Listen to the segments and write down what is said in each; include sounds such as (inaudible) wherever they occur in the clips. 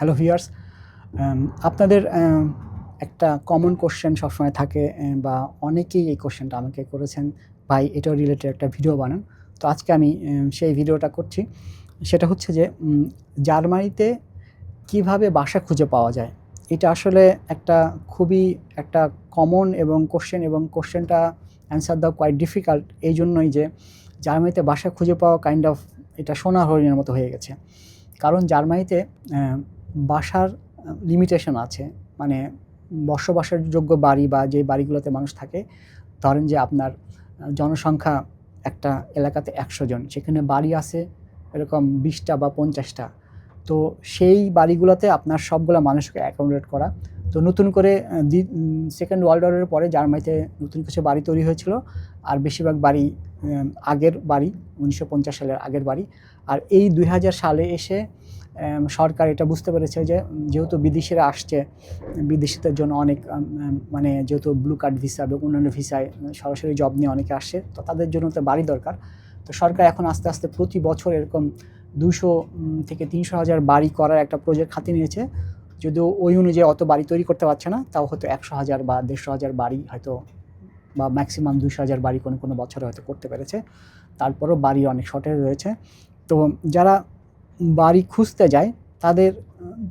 Hello viewers আপনাদের একটা common question সবসময় থাকে বা অনেকেই এই কোশ্চেনটা আমাকে করেছেন, ভাই এটা রিলেটেড একটা ভিডিও বানান। তো আজকে আমি সেই ভিডিওটা করছি। সেটা হচ্ছে যে জার্মানিতে কীভাবে বাসা খুঁজে পাওয়া যায়? এটা আসলে একটা খুবই একটা কমন এবং কোশ্চেন এবং কোশ্চেনটা অ্যান্সার দেওয়া কোয়াইট ডিফিকাল্ট এই জন্যই যে, জার্মানিতে বাসা খুঁজে পাওয়া কাইন্ড অফ এটা সোনা হরিণের মতো হয়ে গেছে। কারণ জার্মানিতে বাসার লিমিটেশন আছে। মানে বসবাসের যোগ্য বাড়ি বা যে বাড়িগুলোতে মানুষ থাকে, ধরেন যে আপনার জনসংখ্যা একটা এলাকাতে একশো জন, সেখানে বাড়ি আছে এরকম বিশটা বা পঞ্চাশটা। তো সেই বাড়িগুলোতে আপনার সবগুলো মানুষকে অ্যাকোমোডেট করা। তো নতুন করে সেকেন্ড ওয়ার্ল্ড ওয়ারের পরে জার্মানিতে নতুন কিছু বাড়ি তৈরি হয়েছিল। আর বেশিরভাগ বাড়ি আগের বাড়ি, উনিশশো পঞ্চাশ সালের আগের বাড়ি। আর এই দুই হাজার সালে এসে সরকার এটা বুঝতে পেরেছে যে যেহেতু বিদেশিরা আসছে, বিদেশিদের জন্য অনেক মানে যেহেতু ব্লু কার্ড ভিসা এবং অন্যান্য ভিসায় সরাসরি জব নিয়ে অনেকে আসছে, তো তাদের জন্য তো বাড়ি দরকার। তো সরকার এখন আস্তে আস্তে প্রতি বছর এরকম দুশো থেকে তিনশো হাজার বাড়ি করার একটা প্রজেক্ট হাতে নিয়েছে। যদিও ওই অনুযায়ী অত বাড়ি তৈরি করতে পারছে না, তাও হয়তো একশো হাজার বা দেড়শো হাজার বাড়ি হয়তো, বা ম্যাক্সিমাম দুশো হাজার বাড়ি কোনো কোনো বছরে হয়তো করতে পেরেছে। তারপরও বাড়ি অনেক শর্টেজ রয়েছে। তো যারা বাড়ি খুঁজতে যায়, তাদের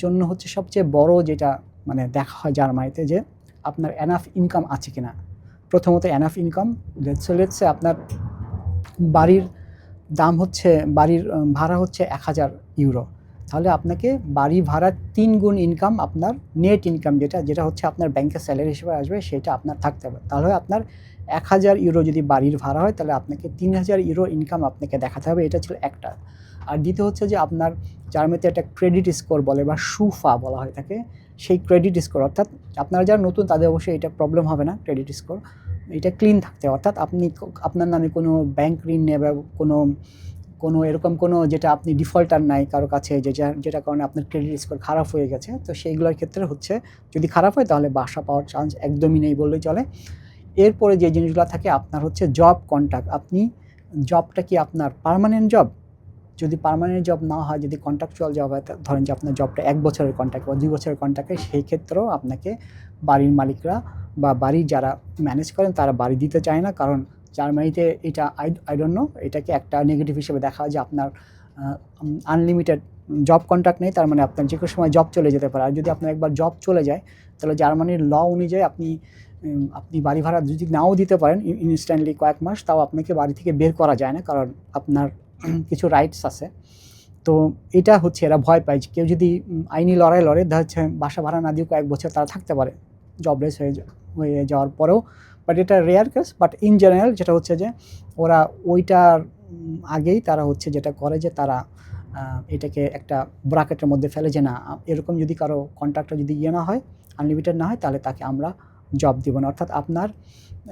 জন্য হচ্ছে সবচেয়ে বড় যেটা মানে দেখা হয় জার্মানিতে যে আপনার এনাফ ইনকাম আছে কিনা। প্রথমত এনাফ ইনকাম লেটসে আপনার বাড়ির দাম হচ্ছে, বাড়ির ভাড়া হচ্ছে এক হাজার ইউরো তাহলে আপনাকে বাড়ি ভাড়ার তিন গুণ ইনকাম আপনার নেট ইনকাম যেটা যেটা হচ্ছে আপনার ব্যাংকের স্যালারি হিসেবে আসবে, সেটা আপনার থাকতে হবে। তাহলে আপনার এক হাজার ইউরো যদি বাড়ির ভাড়া হয়, তাহলে আপনাকে তিন হাজার ইউরো ইনকাম আপনাকে দেখাতে হবে। এটা ছিল একটা। আর দ্বিতীয় হচ্ছে যে আপনার জার্মানিতে একটা ক্রেডিট স্কোর বলে বা সুফা বলা হয় থাকে সেই ক্রেডিট স্কোর অর্থাৎ আপনারা যারা নতুন তাদের অবশ্যই এটা প্রবলেম হবে না ক্রেডিট স্কোর এটা ক্লিন থাকতে অর্থাৎ আপনি আপনার নামে কোনো ব্যাংক ঋণ নেই বা কোনো কোনো এরকম কোনো যেটা আপনি ডিফল্টার নাই কারও কাছে, যা- যেটা কারণে আপনার ক্রেডিট স্কোর খারাপ হয়ে গেছে, তো সেইগুলোর ক্ষেত্রে হচ্ছে যদি খারাপ হয় তাহলে বাসা পাওয়ার চান্স একদমই নেই বললেই চলে। এরপরে যে জিনিসগুলো থাকে, আপনার হচ্ছে জব কন্ট্যাক্ট আপনি জবটা কি আপনার পার্মানেন্ট জব যদি পার্মানেন্ট জব না হয়, যদি কন্ট্রাকচুয়াল জব হয় ধরেন যে আপনার জবটা এক বছরের কন্ট্রাক্ট বা দুই বছরের কন্ট্রাক্টে সেই ক্ষেত্রেও আপনাকে বাড়ির মালিকরা বা বাড়ি যারা ম্যানেজ করেন, তারা বাড়ি দিতে চায় না। কারণ জার্মানিতে এটা আই আই ডোন্ট নো এটাকে একটা নেগেটিভ হিসেবে দেখা হয় যে আপনার আনলিমিটেড জব কন্ট্রাক্ট নেই, তার মানে আপনার যে কোনো সময় জব চলে যেতে পারে। আর যদি আপনার একবার জব চলে যায়, তাহলে জার্মানির ল অনুযায়ী আপনি আপনি বাড়ি ভাড়া যদি নাও দিতে পারেন ইনস্ট্যান্টলি কয়েক মাস, তাও আপনাকে বাড়ি থেকে বের করা যায় না। কারণ আপনার কিছু রাইটস আছে। তো এটা হচ্ছে এরা ভয় পায় কেউ যদি আইনি লড়াই লড়ে দেখা যাচ্ছে বাসা ভাড়া না দিয়ে কয়েক বছর তারা থাকতে পারে জবলেস হয়ে হয়ে যাওয়ার পরেও। বাট এটা rare case but in general যেটা হচ্ছে যে, ওরা ওইটার আগেই তারা হচ্ছে যেটা করে যে তারা এটাকে একটা ব্রাকেটের মধ্যে ফেলে যে না এরকম যদি কারও কন্ট্রাক্টটা যদি ইয়ে না হয় আনলিমিটেড না হয়, তাহলে তাকে আমরা জব দিব না। অর্থাৎ আপনার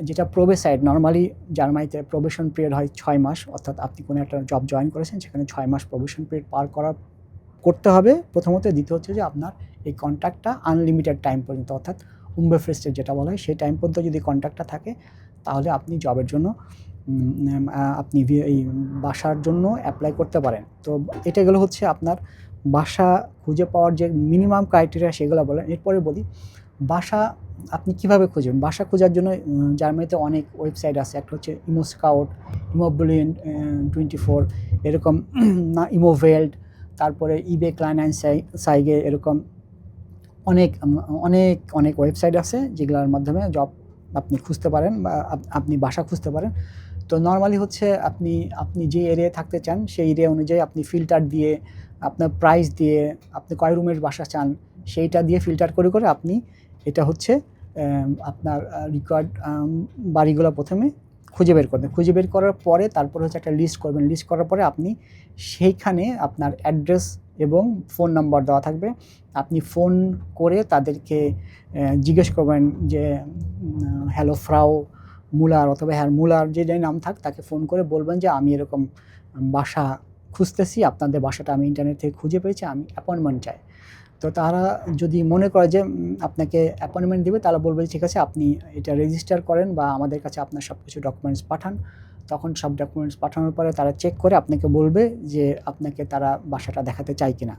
যেটা প্রবেসাইড নর্মালি জার্মানিতে প্রবেশন পিরিয়ড হয় ছয় মাস, অর্থাৎ আপনি কোনো একটা জব জয়েন করেছেন, সেখানে ছয় মাস প্রবেশন পিরিয়ড পার করার, করতে হবে। প্রথমত দ্বিতীয় হচ্ছে যে আপনার এই কন্ট্রাক্টটা আনলিমিটেড টাইম পর্যন্ত, অর্থাৎ উম্বে ফেস্টের যেটা বলা হয়, সেই টাইম পর্যন্ত যদি কন্ট্রাক্টটা থাকে, তাহলে আপনি জবের জন্য আপনি এই বাসার জন্য অ্যাপ্লাই করতে পারেন। তো এটা গেলো হচ্ছে আপনার বাসা খুঁজে পাওয়ার যে মিনিমাম ক্রাইটেরিয়া সেগুলো বলেন। এরপরে বলি বাসা আপনি কীভাবে খুঁজবেন? বাসা খোঁজার জন্য জার্মানিতে অনেক ওয়েবসাইট আছে। একটা হচ্ছে ইমো স্কাউট ইমোবলিন টোয়েন্টি ফোর এরকম, (clears throat) না ইমোভেল্ড তারপরে ইবে ক্লাইন অ্যান্ড সাইগে এরকম অনেক অনেক অনেক ওয়েবসাইট আছে যেগুলোর মাধ্যমে জব আপনি খুঁজতে পারেন বা আপনি বাসা খুঁজতে পারেন। তো নর্মালি হচ্ছে আপনি আপনি যে এরিয়ায় থাকতে চান, সেই এরিয়া অনুযায়ী আপনি ফিল্টার দিয়ে, আপনার প্রাইস দিয়ে, আপনি কয় রুমের বাসা চান, সেইটা দিয়ে ফিল্টার করে করে আপনি এটা হচ্ছে আপনার রিকোয়ার্ড বাড়িগুলো প্রথমে খুঁজে বের করবেন। খুঁজে বের করার পরে তারপর হচ্ছে একটা লিস্ট করবেন। লিস্ট করার পরে আপনি সেইখানে আপনার অ্যাড্রেস এবং ফোন নাম্বার দেওয়া থাকবে। আপনি ফোন করে তাদেরকে জিজ্ঞেস করবেন যে হ্যালো ফ্রাও মুলার অথবা হ্যাঁ মুলার যে যাই নাম থাক, তাকে ফোন করে বলবেন যে, আমি এরকম বাসা খুঁজতেছি। আপনাদের বাসাটা আমি ইন্টারনেট থেকে খুঁজে পেয়েছি। আমি অ্যাপয়েন্টমেন্ট চাই। তো তারা যদি মনে করে যে আপনাকে অ্যাপয়েন্টমেন্ট দেবে তাহলে বলবে ঠিক আছে, আপনি এটা রেজিস্টার করেন বা আমাদের কাছে আপনার সব কিছু ডকুমেন্টস পাঠান। তখন সব ডকুমেন্টস পাঠানোর পরে তারা চেক করে আপনাকে বলবে যে, আপনাকে তারা বাসাটা দেখাতে চায় কিনা?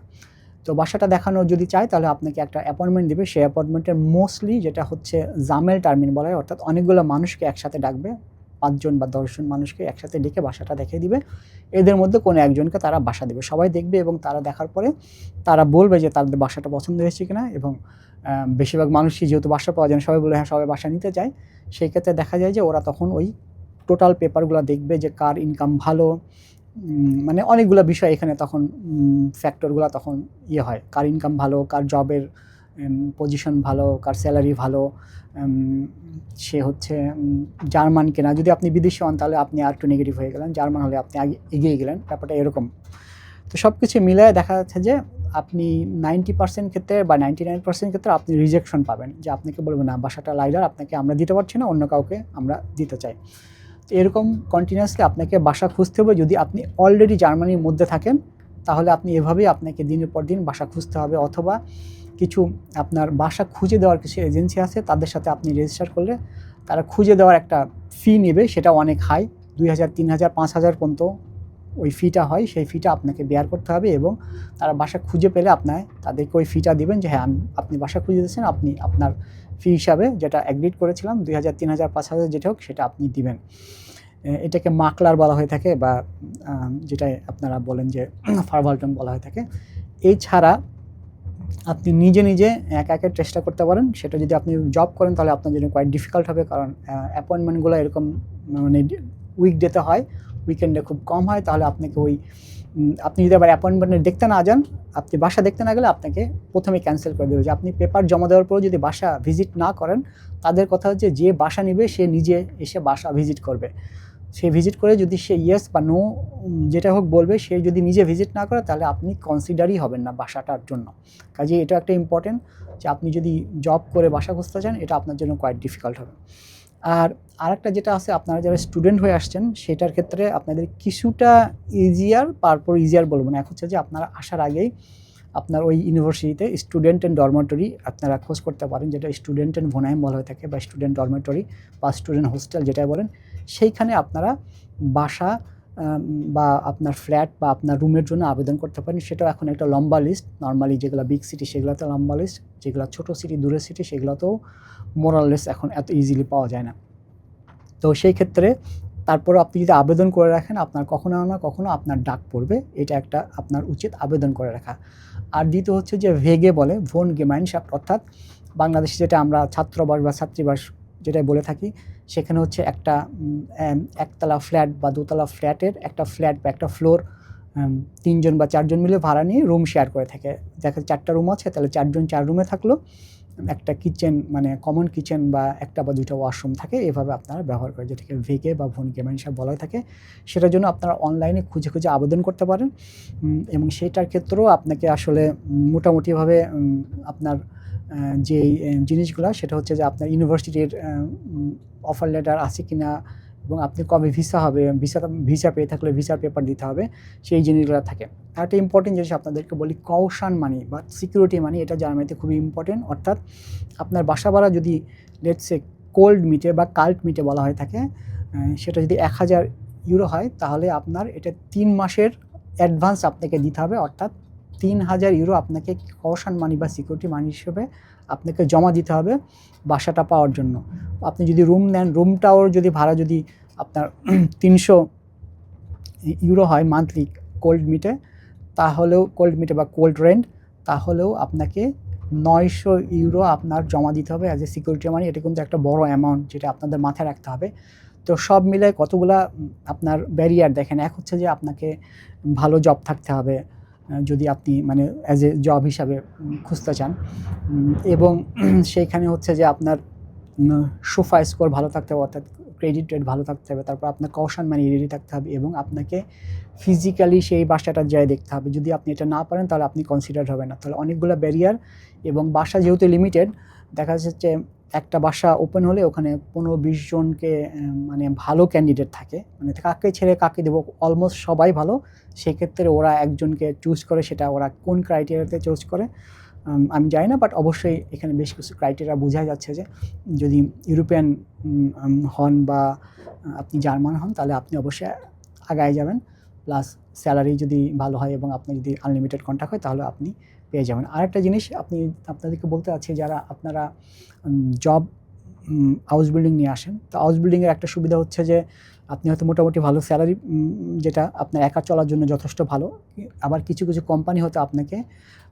তো বাসাটা দেখানো যদি চায়, তাহলে আপনাকে একটা অ্যাপয়েন্টমেন্ট দেবে। সেই অ্যাপয়েন্টমেন্টের মোস্টলি যেটা হচ্ছে জামেল টার্মিন বলা হয় অর্থাৎ অনেকগুলো মানুষকে একসাথে ডাকবে। পাঁচজন বা দশজন মানুষকে একসাথে ডেকে বাসাটা দেখিয়ে দিবে। এদের মধ্যে কোনো একজনকে তারা বাসা দেবে। সবাই দেখবে এবং তারা দেখার পরে তারা বলবে যে তাদের বাসাটা পছন্দ হয়েছে কিনা এবং বেশিরভাগ মানুষই যেহেতু বাসা পাওয়া যায় সবাই বলে হ্যাঁ সবাই বাসা নিতে চায় সেই ক্ষেত্রে দেখা যায় যে ওরা তখন ওই টোটাল পেপারগুলো দেখবে যে কার ইনকাম ভালো। মানে অনেকগুলো বিষয় এখানে তখন ফ্যাক্টরগুলো তখন ইয়ে হয়। কার ইনকাম ভালো, কার জবের পজিশন ভালো, কার স্যালারি ভালো সে হচ্ছে জার্মান কেনা। যদি আপনি বিদেশি হন, তাহলে আপনি আর একটু নেগেটিভ হয়ে গেলেন। জার্মান হলে আপনি এগিয়ে গেলেন, ব্যাপারটা এরকম। তো সব কিছু মিলায় দেখা যাচ্ছে যে, আপনি নাইনটি পার্সেন্ট ক্ষেত্রে বা নাইনটি নাইন পার্সেন্ট ক্ষেত্রে আপনি রিজেকশন পাবেন। যে আপনাকে বলবেন না, বাসাটা লাইডার আপনাকে আমরা দিতে পারছি না, অন্য কাউকে আমরা দিতে চাই। তো এরকম কন্টিনিউয়াসলি আপনাকে বাসা খুঁজতে হবে। যদি আপনি অলরেডি জার্মানির মধ্যে থাকেন, তাহলে আপনি এভাবেই আপনাকে দিনের পর দিন বাসা খুঁজতে হবে। অথবা কিছু আপনার বাসা খুঁজে দেওয়ার কিছু এজেন্সি আছে, তাদের সাথে আপনি রেজিস্টার করলে তারা খুঁজে দেওয়ার একটা ফি নেবে, সেটা অনেক হাই দুই হাজার, তিন হাজার, পাঁচ হাজার পর্যন্ত ওই ফিটা হয়, সেই ফিটা আপনাকে বেয়ার করতে হবে এবং তারা বাসা খুঁজে পেলে আপনার, তাদেরকে ওই ফিটা দিবেন যে হ্যাঁ আপনি বাসা খুঁজে দিয়েছেন, আপনি আপনার ফি হিসাবে যেটা অ্যাগ্রিড করেছিলাম, দুই হাজার, তিন হাজার, পাঁচ হাজার যেটা হোক, সেটা আপনি দিবেন। এটাকে মাকলার বলা হয়ে থাকে বা যেটা আপনারা বলেন যে (clears throat) ফারভাল্টন বলা হয়ে থাকে। এছাড়া আপনি নিজে নিজে একা একা চেষ্টা করতে পারেন। সেটা যদি আপনি জব করেন, তাহলে আপনার জন্য কোয়াইট ডিফিকাল্ট হবে। কারণ অ্যাপয়েন্টমেন্টগুলো এরকম মানে উইকডেতে হয় উইকেন্ডে খুব কম হয়। তাহলে আপনাকে ওই আপনি যদি আবার অ্যাপয়েন্টমেন্টে দেখতে না যান, আপনি বাসা দেখতে না গেলে আপনাকে প্রথমে ক্যান্সেল করে দেবে। যে আপনি পেপার জমা দেওয়ার পর যদি বাসা ভিজিট না করেন, তাদের কথা হচ্ছে যে বাসা নিবে, সে নিজে এসে বাসা ভিজিট করবে। সে ভিজিট করে যদি সে ইয়েস বা নো যেটা হোক বলবে, সে যদি নিজে ভিজিট না করে, তাহলে আপনি কনসিডারই হবেন না বাসাটার জন্য। কাজে এটা একটা ইম্পর্টেন্ট যে আপনি যদি জব করে বাসা খুঁজতে চান, এটা আপনার জন্য কোয়াইট ডিফিকাল্ট হবে। আর আরেকটা যেটা আছে, আপনারা যারা স্টুডেন্ট হয়ে আসছেন, সেটার ক্ষেত্রে আপনাদের কিছুটা ইজিয়ার তারপর ইজিয়ার বলব না। এক হচ্ছে যে আপনারা আসার আগেই আপনার ওই ইউনিভার্সিটিতে স্টুডেন্ট অ্যান্ড ডরমেটরি আপনারা খোঁজ করতে পারেন, যেটা স্টুডেন্ট অ্যান্ড ভোনাইম বলা হয়ে থাকে বা স্টুডেন্ট ডরমেটরি বা স্টুডেন্ট হোস্টেল যেটা বলেন। সেইখানে আপনারা বাসা বা আপনার ফ্ল্যাট বা আপনার রুমের জন্য আবেদন করতে পারেন। সেটাও এখন একটা লম্বা লিস্ট নর্মালি যেগুলো বিগ সিটি সেগুলোতে লম্বা লিস্ট যেগুলো ছোটো সিটি দূরের সিটি সেগুলোতেও মোরাললেস এখন এত ইজিলি পাওয়া যায় না। তো সেই ক্ষেত্রে তারপরে আপনি যদি আবেদন করে রাখেন, আপনার কখনো না কখনো আপনার ডাক পড়বে। এটা একটা আপনার উচিত আবেদন করে রাখা। আর দ্বিতীয় হচ্ছে যে ভেগে বলে, ভোন গেমাইনশাফট অর্থাৎ বাংলাদেশে যেটা আমরা ছাত্রবাস বা ছাত্রীবাস যেটা বলে থাকি সেখানে হচ্ছে একটা একতলা ফ্ল্যাট বা দোতলা ফ্ল্যাটের একটা ফ্ল্যাট বা একটা ফ্লোর তিনজন বা চারজন মিলে ভাড়া নিয়ে রুম শেয়ার করে থাকে। দেখা চারটা রুম আছে, তাহলে চারজন চার রুমে থাকল। একটা কিচেন মানে কমন কিচেন বা একটা বা দুটো ওয়াশরুম থাকে, এভাবে আপনারা ব্যবহার করে, যেটাকে ভেগে বা ভন গেমেন সব বলা থাকে, সেটার জন্য আপনারা অনলাইনে খুঁজে খুঁজে আবেদন করতে পারেন। এবং সেটার ক্ষেত্রেও আপনাকে আসলে মোটামুটিভাবে আপনার যে জিনিসগুলো, সেটা হচ্ছে যে আপনার ইউনিভার্সিটির অফার লেটার আছে কিনা এবং আপনি কবে ভিসা হবে ভিসা ভিসা পেয়ে থাকলে ভিসার পেপার দিতে হবে, সেই জিনিসগুলো থাকে। আর একটা ইম্পর্টেন্ট জিনিস আপনাদেরকে বলি কৌশান মানি বা সিকিউরিটি মানি এটা জার্মানিতে খুবই ইম্পর্টেন্ট অর্থাৎ আপনার বাসা ভাড়া যদি লেটসে কোল্ড মিটে বা কাল্ট মিটে বলা হয়ে থাকে সেটা যদি এক হাজার ইউরো হয়, তাহলে আপনার এটা তিন মাসের অ্যাডভান্স আপনাকে দিতে হবে। অর্থাৎ তিন হাজার ইউরো আপনাকে কৌশান মানি বা সিকিউরিটি মানি হিসেবে আপনাকে জমা দিতে হবে বাসাটা পাওয়ার জন্য। আপনি যদি রুম নেন রুমটাও যদি ভাড়া যদি আপনার (clears throat) তিনশো ইউরো হয় মান্থলি কোল্ড মিটে, তাহলেও কোল্ড মিটে বা কোল্ড রেন্ট, তাহলেও আপনাকে নয়শো ইউরো আপনার জমা দিতে হবে অ্যাজ এ সিকিউরিটি মানি এটা কিন্তু একটা বড় অ্যামাউন্ট যেটা আপনাদের মাথায় রাখতে হবে। তো সব মিলে কতগুলা আপনার ব্যারিয়ার দেখেন। এক হচ্ছে যে আপনাকে ভালো জব থাকতে হবে যদি আপনি মানে অ্যাজ এ জব হিসাবে খুঁজতে চান। এবং (clears throat) সেইখানে হচ্ছে যে আপনার সোফা স্কোর ভালো থাকতে হবে, অর্থাৎ ক্রেডিট রেট ভালো থাকতে হবে, তারপর আপনার কৌশল মানে রেডি থাকতে হবে এবং আপনাকে ফিজিক্যালি সেই বাসাটা যায় দেখতে হবে। যদি আপনি এটা না পারেন, তাহলে আপনি কনসিডার হবে না। তাহলে অনেকগুলো ব্যারিয়ার এবং বাসা যেহেতু লিমিটেড দেখা যাচ্ছে একটা বাসা ওপেন হলে ওখানে পনেরো বিশ জনকে মানে ভালো ক্যান্ডিডেট থাকে। মানে কাকে ছেড়ে কাকে দেবো অলমোস্ট সবাই ভালো। সেক্ষেত্রে ওরা একজনকে চুজ করে, সেটা ওরা কোন ক্রাইটেরিয়াতে চুজ করে আমি জানি না বাট অবশ্যই এখানে বেশ কিছু ক্রাইটেরিয়া বোঝা যাচ্ছে যে, যদি ইউরোপিয়ান হন বা আপনি জার্মান হন, তাহলে আপনি অবশ্যই আগায় যাবেন। প্লাস স্যালারি যদি ভালো হয় এবং আপনি যদি আনলিমিটেড কন্ট্যাক্ট হয়, তাহলে আপনি পেয়ে যাবেন। আরেকটা জিনিস আপনি আপনাদেরকে বলতে চাচ্ছি যারা আপনারা জব হাউস বিল্ডিং নিয়ে আসেন, তো হাউস বিল্ডিংয়ের একটা সুবিধা হচ্ছে যে, আপনি হয়তো মোটামুটি ভালো স্যালারি যেটা আপনার একা চলার জন্য যথেষ্ট ভালো, আবার কিছু কিছু কোম্পানি হয়তো আপনাকে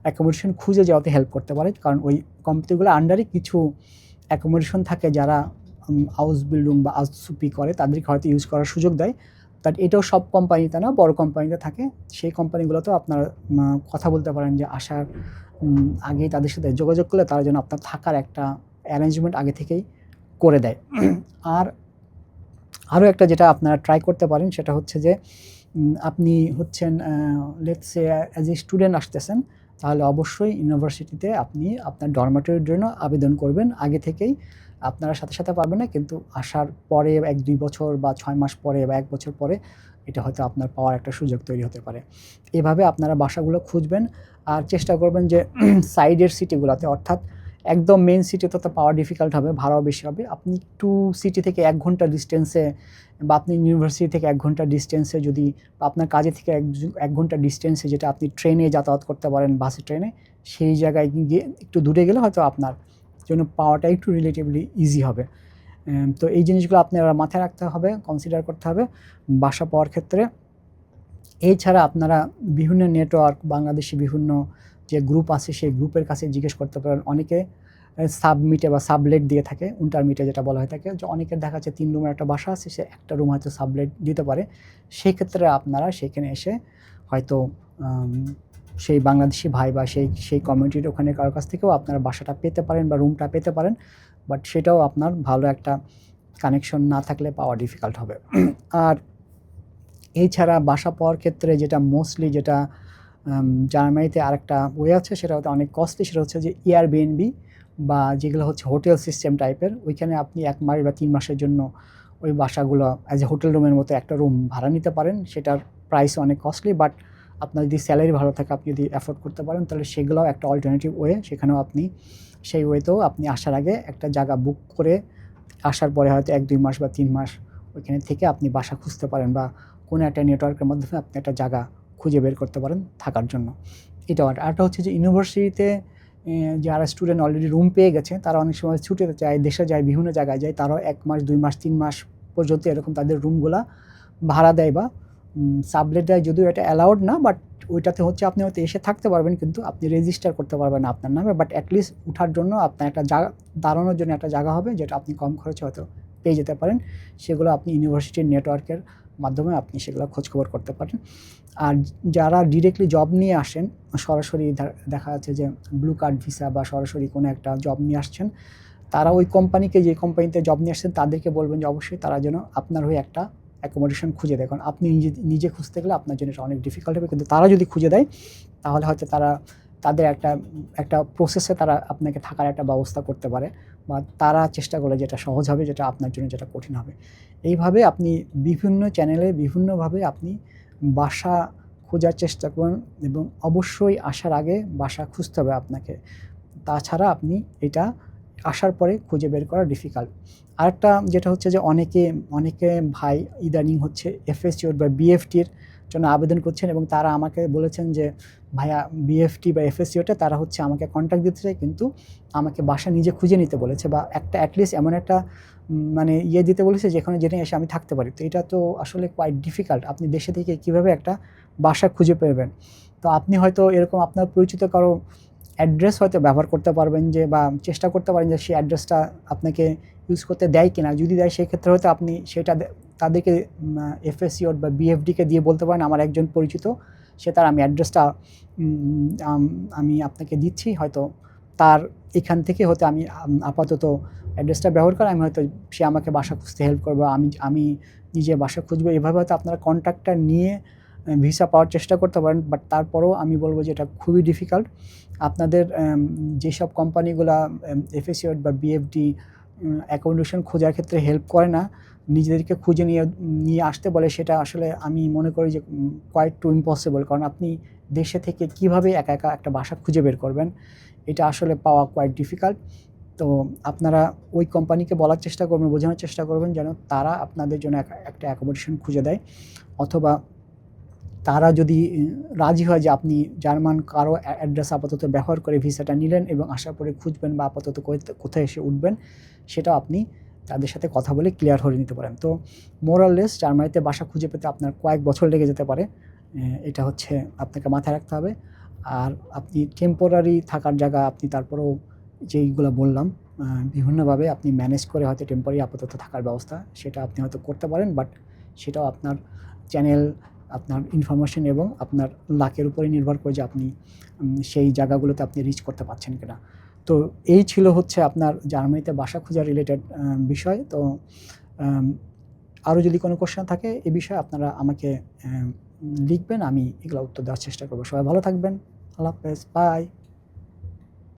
অ্যাকোমোডেশন খুঁজে যাওয়াতে হেল্প করতে পারে, কারণ ওই কোম্পানিগুলো আন্ডারে কিছু অ্যাকোমোডেশন থাকে যারা হাউস বিল্ডিং বা হাউস সুপি করে, তাদেরকে হয়তো ইউজ করার সুযোগ দেয়। বাট এটাও সব কোম্পানিতে না, বড় কোম্পানিতে থাকে। সেই কোম্পানিগুলোতেও আপনারা কথা বলতে পারেন যে আসার আগেই তাদের সাথে যোগাযোগ করলে তারা যেন আপনার থাকার একটা অ্যারেঞ্জমেন্ট আগে থেকেই করে দেয়। আর আরও একটা যেটা আপনারা ট্রাই করতে পারেন, সেটা হচ্ছে যে আপনি হচ্ছেন লেটসে অ্যাজ এ স্টুডেন্ট আসতেছেন, তাহলে অবশ্যই ইউনিভার্সিটিতে আপনি আপনার ডরমেটরির জন্য আবেদন করবেন। আগে থেকেই আপনারা সাথে সাথে পারবেন না, কিন্তু আসার পরে এক দুই বছর বা ছয় মাস পরে বা এক বছর পরে এটা হয়তো আপনার পাওয়ার একটা সুযোগ তৈরি হতে পারে। এভাবে আপনারা বাসাগুলো খুঁজবেন আর চেষ্টা করবেন যে (clears throat) সাইডের সিটিগুলোতে, অর্থাৎ একদম মেন সিটিতে তো পাওয়া ডিফিকাল্ট হবে, ভাড়াও বেশি হবে। আপনি টু সিটি থেকে এক ঘণ্টা ডিস্টেন্সে বা আপনি ইউনিভার্সিটি থেকে এক ঘণ্টা ডিস্টেন্সে যদি আপনার কাজে থেকে এক এক ঘণ্টা ডিস্টেন্সে যেটা আপনি ট্রেনে যাতায়াত করতে পারেন বাসে ট্রেনে সেই জায়গায় গিয়ে একটু দূরে গেলে হয়তো আপনার জন্য পাওয়াটা একটু রিলেটিভলি ইজি হবে। তো এই জিনিসগুলো আপনারা মাথায় রাখতে হবে কনসিডার করতে হবে বাসা পাওয়ার ক্ষেত্রে। এছাড়া আপনারা বিভিন্ন নেটওয়ার্ক বাংলাদেশি বিভিন্ন যে গ্রুপ আছে, সেই গ্রুপের কাছে জিজ্ঞেস করতে পারেন। অনেকে সাবমিটে বা সাবলেট দিয়ে থাকে ইন্টারমিটে যেটা বলা হয়ে থাকে। যে অনেকের দেখা যাচ্ছে তিন রুমের একটা বাসা আছে, সে একটা রুম হয়তো সাবলেট দিতে পারে। সেই ক্ষেত্রে আপনারা সেখানে এসে হয়তো সেই বাংলাদেশি ভাই বা সেই সেই কমিউনিটির ওখানে কারোর কাছ থেকেও আপনারা বাসাটা পেতে পারেন বা রুমটা পেতে পারেন বাট সেটাও আপনার ভালো একটা কানেকশন না থাকলে পাওয়া ডিফিকাল্ট হবে। আর এছাড়া বাসা পাওয়ার ক্ষেত্রে যেটা মোস্টলি যেটা জার্মানিতে আরেকটা ওয়ে আছে, সেটা হচ্ছে অনেক কস্টলি সেটা হচ্ছে যে এয়ারবিএনবি বা যেগুলো হচ্ছে হোটেল সিস্টেম টাইপের ওইখানে আপনি এক মাস বা তিন মাসের জন্য ওই বাসাগুলো অ্যাজ এ হোটেল রুমের মতো একটা রুম ভাড়া নিতে পারেন, সেটার প্রাইস অনেক কস্টলি বাট আপনার যদি স্যালারি ভালো থাকে, আপনি যদি অ্যাফোর্ড করতে পারেন, তাহলে সেগুলোও একটা অল্টারনেটিভ ওয়ে সেখানেও আপনি সেই ওয়েতেও আপনি আসার আগে একটা জায়গা বুক করে আসার পরে হয়তো এক, দুই মাস বা তিন মাস ওইখানে থেকে আপনি বাসা খুঁজতে পারেন বা কোনো একটা নেটওয়ার্কের মাধ্যমে আপনি একটা জায়গা খুঁজে বের করতে পারেন থাকার জন্য। এটা আরটা হচ্ছে যে ইউনিভার্সিটিতে যারা স্টুডেন্ট অলরেডি রুম পেয়ে গেছে, তারা অনেক সময় ছুটিতে যায়, দেশে যায়, বিভিন্ন জায়গায় যায়, তারাও এক মাস, দুই মাস, তিন মাস পর্যন্ত এরকম তাদের রুমগুলা ভাড়া দেয় বা সাবলেট দেয় যদিও এটা অ্যালাউড না বাট ওইটাতে হচ্ছে আপনি হয়তো এসে থাকতে পারবেন, কিন্তু আপনি রেজিস্টার করতে পারবেন না আপনার নামে বাট অ্যাটলিস্ট উঠার জন্য আপনার একটা জায়গা, দাঁড়ানোর জন্য একটা জায়গা হবে, যেটা আপনি কম খরচে হয়তো পেয়ে যেতে পারেন। সেগুলো আপনি ইউনিভার্সিটির নেটওয়ার্কের মাধ্যমে আপনি সেগুলো খোঁজখবর করতে পারেন। আর যারা ডিরেক্টলি জব নিয়ে আসেন, সরাসরি দেখা যাচ্ছে যে ব্লু কার্ড ভিসা বা সরাসরি কোনো একটা জব নিয়ে আসছেন, তারা ওই কোম্পানিকে যে কোম্পানিতে জব নিয়ে আসছেন, তাদেরকে বলবেন যে অবশ্যই তারা যেন আপনার হয়ে একটা অ্যাকোমোডেশন খুঁজে দেয়। কারণ আপনি নিজে নিজে খুঁজতে গেলে আপনার জন্য অনেক ডিফিকাল্ট হবে। কিন্তু তারা যদি খুঁজে দেয়, তাহলে হয়তো তারা, তাদের একটা একটা প্রসেসে তারা আপনাকে থাকার একটা ব্যবস্থা করতে পারে। বা তারা চেষ্টা করলে যেটা সহজ হবে, যেটা আপনার জন্য যেটা কঠিন হবে। এইভাবে আপনি বিভিন্ন চ্যানেলে বিভিন্নভাবে আপনি বাসা খোঁজার চেষ্টা করুন এবং অবশ্যই আসার আগে বাসা খুঁজতে হবে আপনাকে। তাছাড়া আপনি এটা আসার পরে খুঁজে বের করা ডিফিকাল্ট আরেকটা যেটা হচ্ছে যে অনেকে অনেকে ভাই ইদানিং হচ্ছে এফএসসিওর বা বিএফটির জন্য আবেদন করছেন এবং তারা আমাকে বলেছেন যে, ভাইয়া বিএফটি বা এফএসসিওটা তারা হচ্ছে আমাকে কন্ট্যাক্ট দিতে চায়, কিন্তু আমাকে বাসা নিজে খুঁজে নিতে বলেছে বা একটা অ্যাটলিস্ট এমন একটা মানে ইয়ে দিতে বলেছে যেখানে যেটা এসে আমি থাকতে পারি। তো এটা তো আসলে কোয়াইট ডিফিকাল্ট আপনি দেশে থেকে কীভাবে একটা বাসা খুঁজে পেবেন তো আপনি হয়তো এরকম আপনার পরিচিত কারও অ্যাড্রেস হয়তো ব্যবহার করতে পারবেন যে বা চেষ্টা করতে পারেন যে সেই অ্যাড্রেসটা আপনাকে ইউজ করতে দেয় কিনা। যদি দেয় সেই ক্ষেত্রে হয়তো আপনি সেটা তাদেরকে এফএসসিওর বা বিএফডিকে দিয়ে বলতে পারেন, আমার একজন পরিচিত, সে তার আমি অ্যাড্রেসটা আমি আপনাকে দিচ্ছি। হয়তো তার এখান থেকে হয়তো আমি আপাতত অ্যাড্রেসটা ব্যবহার করে আমি হয়তো সে আমাকে বাসা খুঁজতে হেল্প করব আমি আমি নিজে বাসা খুঁজবো। এভাবে হয়তো আপনারা কন্ট্যাক্টটা নিয়ে ভিসা পাওয়ার চেষ্টা করতে পারেন বাট তারপরেও আমি বলব যে এটা খুবই ডিফিকাল্ট আপনাদের যেসব কোম্পানিগুলো এফএসিওর বা বিএফডি অ্যাকোমোডেশন খোঁজার ক্ষেত্রে হেল্প করে না, নিজেদেরকে খুঁজে নিয়ে নিয়ে আসতে বলে, সেটা আসলে আমি মনে করি যে কোয়াইট টু ইম্পসিবল কারণ আপনি দেশে থেকে কীভাবে একা একা একটা বাসা খুঁজে বের করবেন, এটা আসলে পাওয়া কোয়াইট ডিফিকাল্ট তো আপনারা ওই কোম্পানিকে বলার চেষ্টা করবেন, বোঝানোর চেষ্টা করবেন যেন তারা আপনাদের জন্য একটা অ্যাকোমোডেশন খুঁজে দেয়, অথবা তারা যদি রাজি হয় যে আপনি জার্মান কারও অ্যাড্রেস আপাতত ব্যবহার করে ভিসাটা নিলেন এবং আসার পরে খুঁজবেন বা আপাতত কোথা- কোথায় এসে উঠবেন, সেটাও আপনি তাদের সাথে কথা বলে ক্লিয়ার করে নিতে পারেন। তো মোরাললেস জার্মানিতে বাসা খুঁজে পেতে আপনার কয়েক বছর লেগে যেতে পারে। এটা হচ্ছে আপনাকে মাথায় রাখতে হবে। আর আপনি টেম্পোরারি থাকার জায়গা আপনি তারপরেও যেইগুলো বললাম বিভিন্নভাবে আপনি ম্যানেজ করে হয়তো টেম্পোরারি আপাতত থাকার ব্যবস্থা সেটা আপনি হয়তো করতে পারেন বাট সেটাও আপনার চ্যানেল আপনার ইনফরমেশন এবং আপনার লাকের উপরে নির্ভর করে যে আপনি সেই জায়গাগুলোতে আপনি রিচ করতে পারছেন কিনা। তো এই ছিল হচ্ছে আপনার জার্মানিতে বাসা খোঁজা রিলেটেড বিষয়। তো আরও যদি কোনো কোশ্চেন থাকে এ বিষয়ে আপনারা আমাকে লিখবেন, আমি এগুলো উত্তর দেওয়ার চেষ্টা করব। সবাই ভালো থাকবেন। আল্লাহ হাফেজ। বাই